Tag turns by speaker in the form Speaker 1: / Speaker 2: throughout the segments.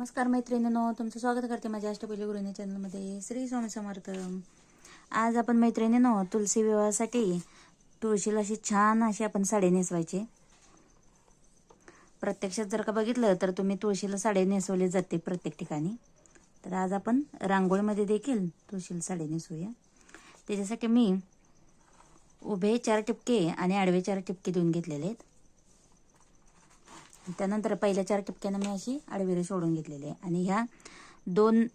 Speaker 1: नमस्कार मैत्रिणींनो तुमचं स्वागत करते माझ्या अष्टपैली गृहिणी चॅनलमध्ये. श्री स्वामी समर्थ. आज आपण मैत्रिणींनो तुलसी विवाहासाठी तुळशीला अशी छान अशी आपण साडी नेसवायची. प्रत्यक्षात जर का बघितलं तर तुम्ही तुळशीला साडी नेसवली जाते प्रत्येक ठिकाणी. तर आज आपण रांगोळीमध्ये देखील तुळशीला साडी नेसवूया त्याच्यासाठी मी उभे चार टिपके आणि आडवे चार टिपके देऊन घेतलेले आहेत. त्यानंतर पहिल्या चार टिपक्यानं मी अशी आडवी रेष ओढून घेतलेली आहे. आणि ह्या दोन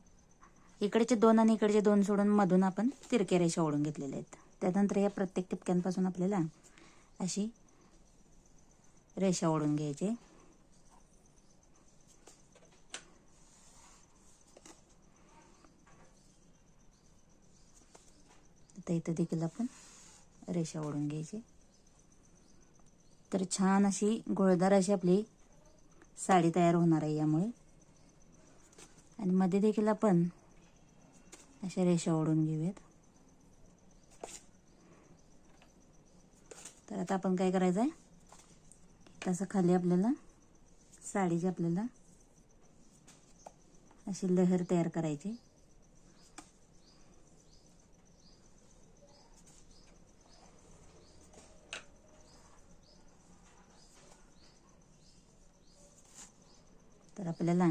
Speaker 1: इकडचे दोन आणि इकडचे दोन सोडून मधून आपण तिरक्या रेषा ओढून घेतलेल्या आहेत. त्यानंतर या प्रत्येक टिपक्यांपासून आपल्याला अशी रेषा ओढून घ्यायची आता इथं देखील आपण रेषा ओढून घ्यायची तर छान अशी गोळदार अशी आपली साडी तयार होणार आहे यामुळे. आणि मध्ये देखील आपण अशा रेषा ओढून घेऊयात. तर आता आपण काय करायचं आहे? तसं खाली आपल्याला साडीची आपल्याला अशी लहर तयार करायची तर आपल्याला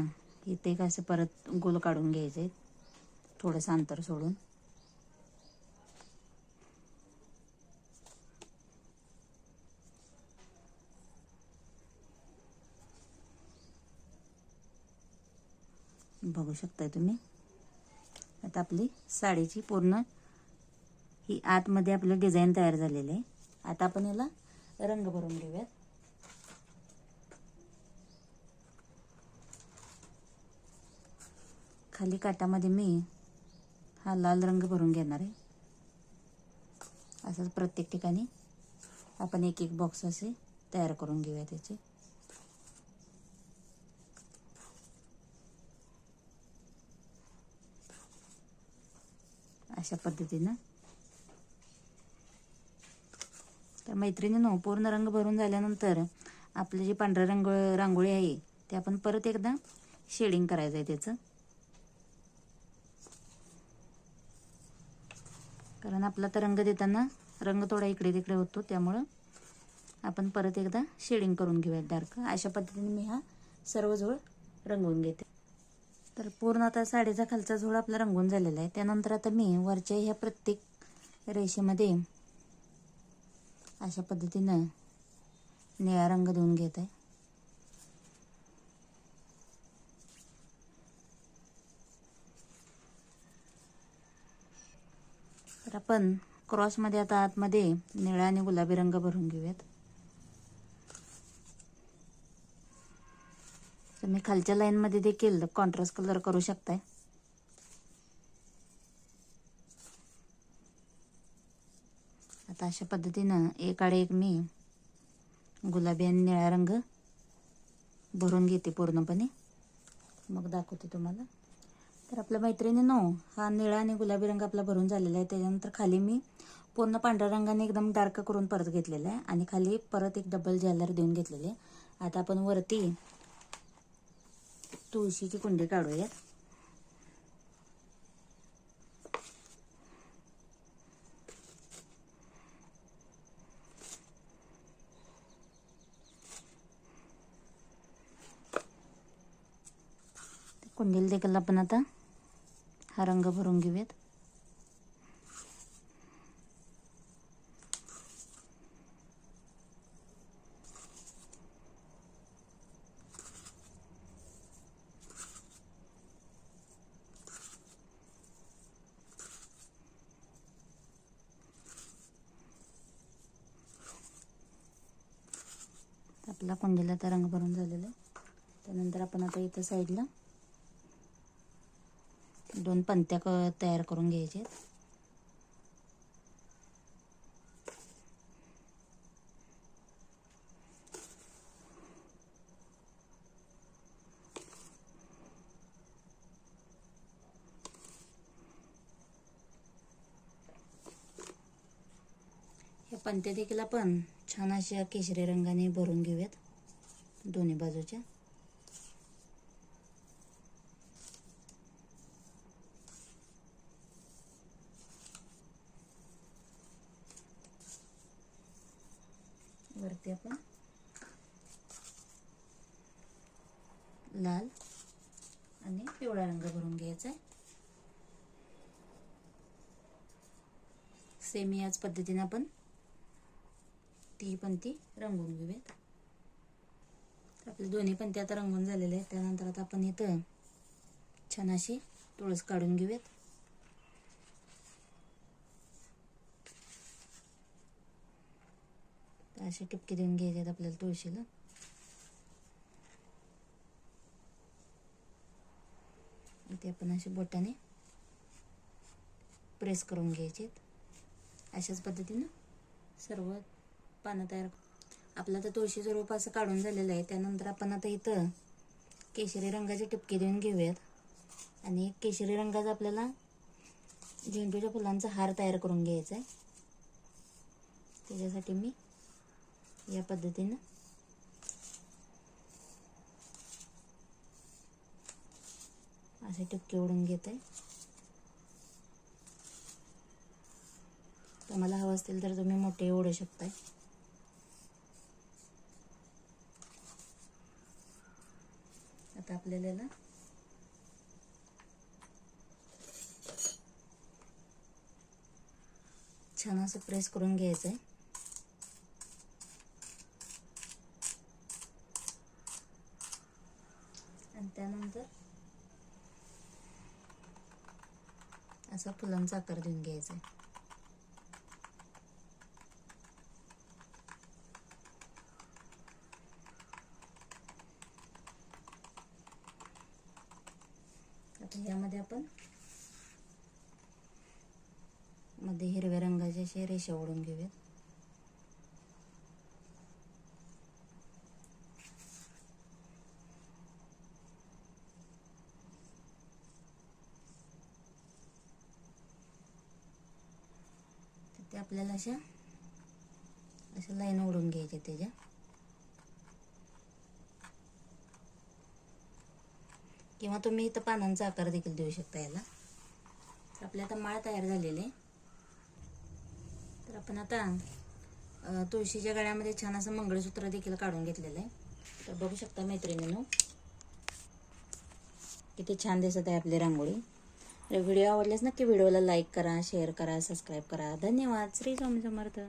Speaker 1: इथे एक असं परत गोल काढून घ्यायचे. थोडंसं अंतर सोडून. बघू शकताय तुम्ही. आता आपली साडीची पूर्ण ही आतमध्ये आपलं डिझाईन तयार झालेलं आहे. आता आपण याला रंग भरून घेऊयात. खाली काटामध्ये मी हा लाल रंग भरून घेणार आहे. असंच प्रत्येक ठिकाणी आपण एक एक बॉक्स असे तयार करून घेऊया त्याचे. अशा पद्धतीनं. तर मैत्रिणीनं पूर्ण रंग भरून झाल्यानंतर आपलं जे पांढरा रंग रांगोळी आहे ते आपण परत एकदा शेडिंग करायचं आहे त्याचं. कारण आपला तर रंग देताना रंग थोडा इकडे तिकडे होतो त्यामुळं आपण परत एकदा शेडिंग करून घेऊयात डार्क अशा पद्धतीने मी हा सर्व झोळ रंगवून घेते. तर पूर्ण आता साडीचा खालचा झोळ आपला रंगून झालेला आहे. त्यानंतर आता मी वरच्या ह्या प्रत्येक रेषेमध्ये अशा पद्धतीनं निळा रंग देऊन घेत आहे. तर आपण क्रॉसमध्ये आता आतमध्ये निळा आणि गुलाबी रंग भरून घेऊयात. तुम्ही खालच्या लाईनमध्ये देखील कॉन्ट्रास्ट कलर करू शकताय. आता अशा पद्धतीनं एक आडे एक मी गुलाबी आणि निळा रंग भरून घेते पूर्णपणे. मग दाखवते तुम्हाला. तर आपल्या मैत्रिणीनो हा निळा आणि गुलाबी रंग आपला भरून झालेला आहे. त्याच्यानंतर खाली मी पूर्ण पांढऱ्या रंगाने एकदम डार्क करून परत घेतलेला आहे आणि खाली परत एक डबल ज्वेलर देऊन घेतलेले आहे. आता आपण वरती तुळशीची कुंडी काढूयात. कुंडीला देखील आपण आता हा रंग भरून घेऊयात. आपला कुंडीला तर रंग भरून झालेला आहे. त्यानंतर आपण आता इथं साईडला दोन पंत्या क तयार करून घ्यायचे. या पंत्या देखील आपण छान अशा केशरी रंगाने भरून घेऊयात दोन्ही बाजूच्या. वरती आपण. लाल आणि पिवळा रंग भरून घ्यायचा आहे. सेम याच पद्धतीने आपण ती पण ती रंगवून घेऊयात. आपले दोन्ही पण ते आता रंगून झालेले आहेत. त्यानंतर आता आपण इथं छान अशी तुळस काढून घेऊयात. अशी असे टिपके देऊन घ्यायचे आहेत आपल्याला तुळशीला. ते आपण असे बोटाने प्रेस करून घ्यायचे अशाच पद्धतीनं सर्व पानं तयार आपलं आता तुळशीचं रोप असं काढून झालेलं आहे. त्यानंतर आपण आता इथं केशरी रंगाचे टिपके देऊन घेऊयात. आणि केशरी रंगाचा आपल्याला झेंडूच्या फुलांचा हार तयार करून घ्यायचा आहे त्याच्यासाठी मी या पद्धतीनं. असे टिपके ओढून घेत. आहे तुम्हाला हवं असतील तर तुम्ही मोठे ओढू शकताय. आता आपल्याला छान असं प्रेस करून घ्यायचं आहे आणि त्यानंतर असा फुलांचा आकार देऊन घ्यायचा आहे आता यामध्ये आपण मध्ये हिरव्या रंगाचे असे रेषा ओढून घेऊयात. आपल्याला अशा अशा लाईन ओढून घ्यायच्या त्याच्या. किंवा तुम्ही इथं पानांचा आकार देखील देऊ शकता याला. तर आपली आता माळ तयार झालेली आहे. तर आपण आता तुळशीच्या गळ्यामध्ये छान असं मंगळसूत्र देखील काढून घेतलेलं आहे. तर बघू शकता मैत्रिणीनं किती छान दिसत आहे आपली रांगोळी. व्हिडिओ आवडल्यास नक्की व्हिडिओला लाईक करा शेअर करा सबस्क्राईब करा. धन्यवाद. श्री स्वामी समर्थ.